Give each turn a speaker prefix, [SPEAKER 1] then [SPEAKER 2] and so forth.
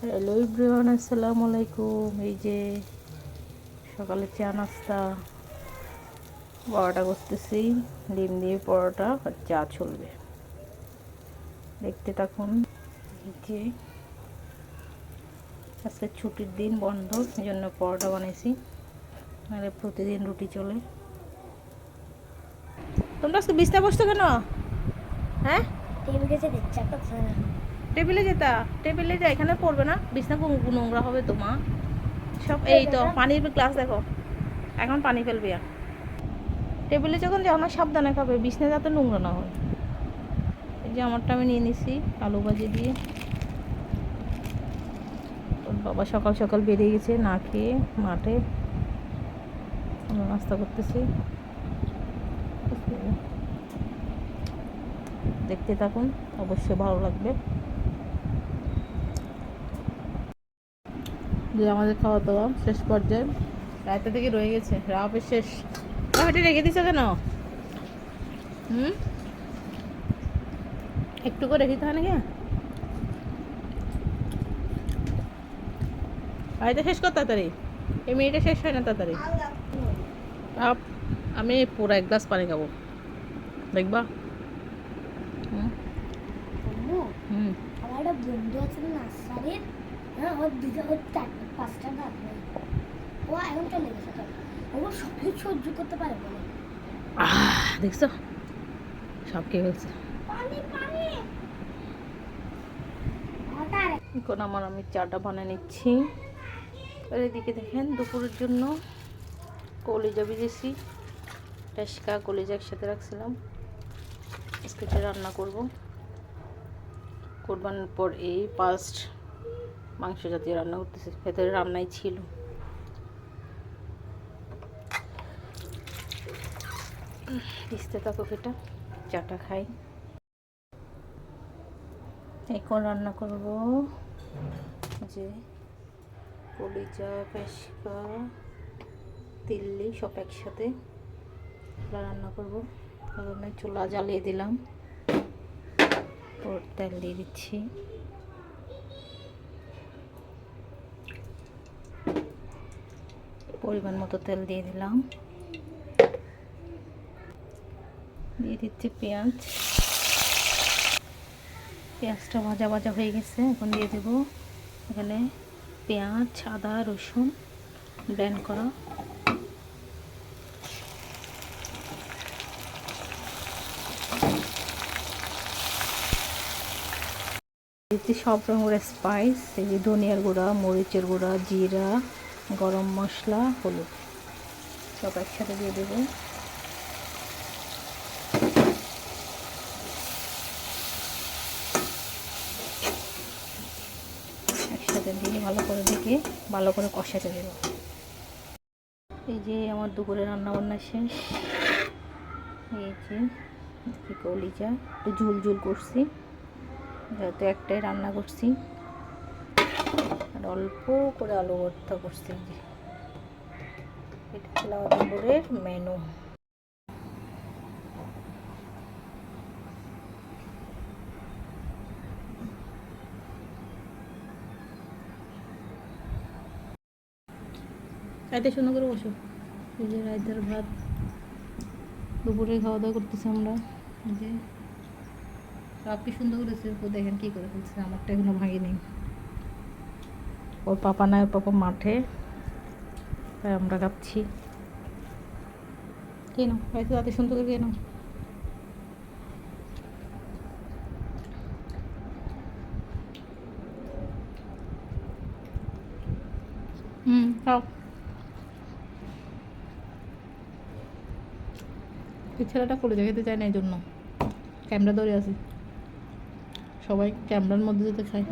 [SPEAKER 1] Hello ইব্রিয়ান আসসালামু আলাইকুম। এই যে সকালে চা নাস্তা, পরোটা করতেছি, ডিম দিয়ে পরোটা আর চা চলবে। দেখতে থাকুন যে আজকে ছুটির দিন বন্ধ এই জন্য পরোটা বানিয়েছি নাহলে প্রতিদিন রুটি চলে। তোমরা আজকে বিছনা বসছো কেন? হ্যাঁ?
[SPEAKER 2] টেবিলে
[SPEAKER 1] যেতা, টেবিলে যা, এখানে পড়বে না। বিছনা নোংরা হবে তো, মা। সব এই তো, পানির গ্লাস দেখো। এখন পানি ফেলবে টেবিলে যখন যাও না, সাবধানে খাবে। বিছনা যাতে নোংরা না হয়। এই যে আমারটা আমি নিয়ে নিছি, আলু ভাজি দিয়ে। ওর বাবা সকাল সকাল বেরিয়ে গেছে, না খেয়ে মাঠে নাস্তা করতেছি। দেখতে থাকুন, অবশ্যই ভালো লাগবে। যে আমাদের খাওয়া দাওয়া শেষ পর্যায়ে। রাতে থেকে রয়ে গেছে। রাপের শেষ। রাপটি রেখে দিছে কেন? হুম? একটু করে রেখে দিতে হয় নাকি? বাড়িতে শেষ কর তাড়াতাড়ি। এই মিনিটে শেষ হয় না তাড়াতাড়ি। আপ আমি পুরো এক গ্লাস পানি খাব। দেখবা? হুম? হুম।
[SPEAKER 2] আমার একটা বন্ধু আছে না নার্সারির। হ্যাঁ ওর দুটো ওর চারটে পাঁচটা ভাগ নেই ও তো। সব কিছু সহ্য করতে পারে বলে।
[SPEAKER 1] দেখছ? সব কে
[SPEAKER 2] পানি
[SPEAKER 1] এখন আমার আমি চাটা বানিয়ে নিচ্ছি। আর এদিকে দেখেন দুপুরের জন্য কলিজা ভিজেছি টেস্কা কলিজা একসাথে রাখছিলাম। আজকে রান্না করব। কোরবানির পর এই ফার্স্ট মাংস জাতীয় রান্না করতেছি, ভেতরে রান্নাই ছিল। ভিজতে থাকুক এটা চাটা খাই। এখন রান্না করব যে কলিজা পেশকা তিল্লি সব একসাথে। রান্না করব। প্রথমে চুলা জ্বালিয়ে দিলাম। ওর তেল দিয়ে দিচ্ছি। পরিমাণ মতো তেল দিয়ে দিলাম। দিয়ে দিচ্ছি পেঁয়াজ। পেঁয়াজটা ভাজা ভাজা হয়ে গেছে, এখন দিয়ে দেবো এখানে পেঁয়াজ, আদা, রসুন ব্লেন্ড করা। সব রকমের স্পাইস এই ধনিয়ার গুঁড়া, মরিচের গুঁড়া, জিরা গরম মশলা, হলুদ। সব একসাথে দিয়ে দেবো। একসাথে দিয়ে ভালো করে দেখে ভালো করে কষাতে দেবো। এই যে আমার দুপুরে রান্না বান্না শেষ। এই যে কলিজা একটু ঝুল ঝুল করছি। যেহেতু একটাই রান্না করছি। অল্প করে আলু ভর্তা করছি এটা ছিল আমাদের মেনু খাইতে সুন্দর করে বসো। এই যে রায়তার ভাত। দুপুরে খাওয়া দাওয়া করতেছি আমরা। যে সব কি সুন্দর করেছে, দেখেন কী করে ফেলছে, আমারটা এখনও ভাঙিনি। ওর পাপা না ওর পাপা মাঠে। তাই আমরা খাচ্ছি কেন হয়তো তাতে সুন্দর করে কেন হুম ছেলেটা করে যেতে চায় না এই জন্য ক্যামেরা ধরে আছে। সবাই ক্যামেরার মধ্যে যেতে খায়